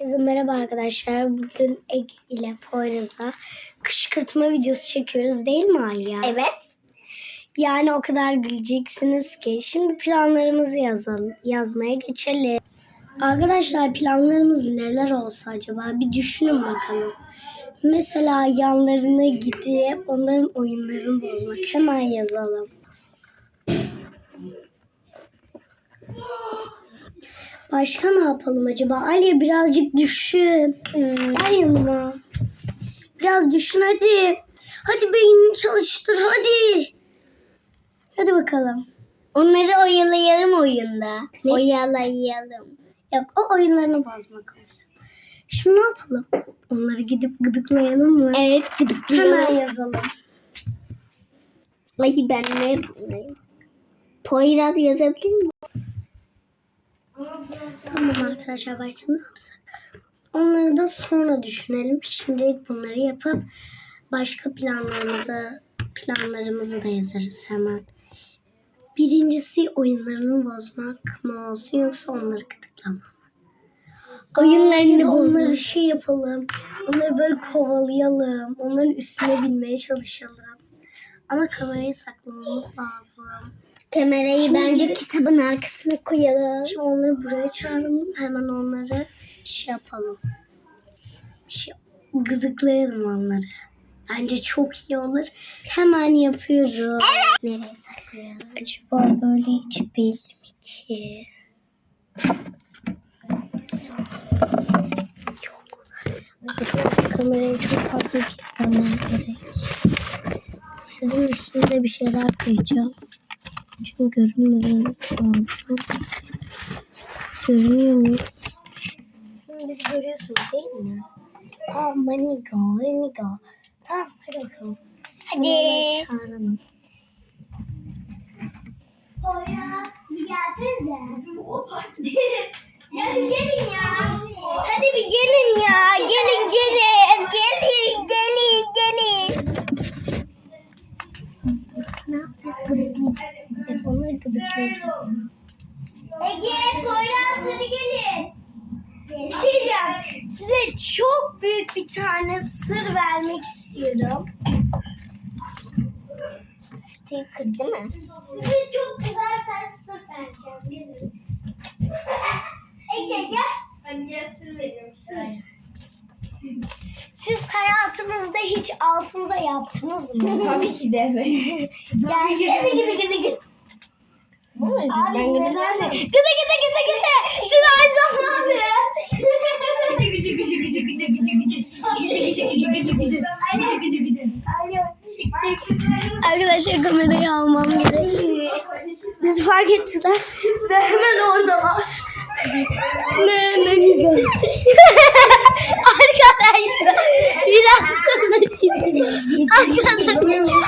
Herkese merhaba arkadaşlar. Bugün Ege ile Poyraz'a kışkırtma videosu çekiyoruz değil mi Alya? Evet. Yani o kadar güleceksiniz ki. Şimdi planlarımızı yazalım, yazmaya geçelim. Arkadaşlar planlarımız neler olsa acaba bir düşünün bakalım. Mesela yanlarına gidip onların oyunlarını bozmak. Hemen yazalım. Başka ne yapalım acaba? Ali birazcık düşün. Hmm. Gel yanıma. Biraz düşün hadi. Hadi beynini çalıştır hadi. Hadi bakalım. Onları oyalayalım oyunda. Ne? Oyalayalım. Yok o oyunlarını bozmak. Şimdi ne yapalım? Onları gidip gıdıklayalım mı? Evet Hemen gıdıklayalım. yazalım. Ay ben ne yapayım? Poyraz yazabilir miyim? Tamam arkadaşlar başka ne yapsak? Onları da sonra düşünelim. Şimdilik bunları yapıp başka planlarımızı planlarımızı da yazarız hemen. Birincisi oyunlarını bozmak mı olsun yoksa onları gıdıklamak mı? Oyunlarını Aa, Onları şey yapalım. Onları böyle kovalayalım. Onların üstüne binmeye çalışalım. Ama kamerayı saklamamız lazım. Kamerayı Şimdi- bence kitabın arkasına koyalım. Şimdi onları buraya çağıralım. Hemen onları şey yapalım. Şey, gıdıklayalım onları. Bence çok iyi olur. Hemen yapıyorum. Nereye saklayalım? Acaba böyle hiç belli mi ki? Yok. Kamerayı çok fazla gizlemem gerek. Sizin üstünüze bir şeyler koyacağım. Çünkü görünmememiz lazım. Görünüyor mu? Bizi görüyorsunuz değil mi? Aa manigo, manigo. Tamam hadi bakalım. Hadi. Çağıralım. Poyraz bir gelsenize. Hadi gelin ya. Hadi bir. Gelin gelin. Gelin gelin gelin. Ne yapacağız? Gıdıklayacağız. Evet onları gıdıklayacağız. Ege, Poyraz hadi gelin. Bir şey diyeceğim. Size çok büyük bir tane sır vermek istiyorum. Sticker değil mi? Size çok güzel bir tane sır vereceğim. Gelin. Ege gel. Hadi gel sır veriyorum sana. Siz hayatınızda hiç altınıza yaptınız mı? Tabii ki de evet. Gel gel gel gel gel. Abi Ben gıdıklarım. Gıdı gıdı gıdı gıdı. Sıra zaman abi. Gıcı gıcı gıcı gıcı gıcı gıcı gıcı. Gıcı gıcı gıcı gıcı gıcı. Gıcı gıcı gıcı. Alo. Çık çık. Arkadaşlar kamerayı almam gerek. Bizi fark ettiler ve hemen oradalar. ne ne güzel. Arkadaşlar biraz sonra çıktı. Arkadaşlar.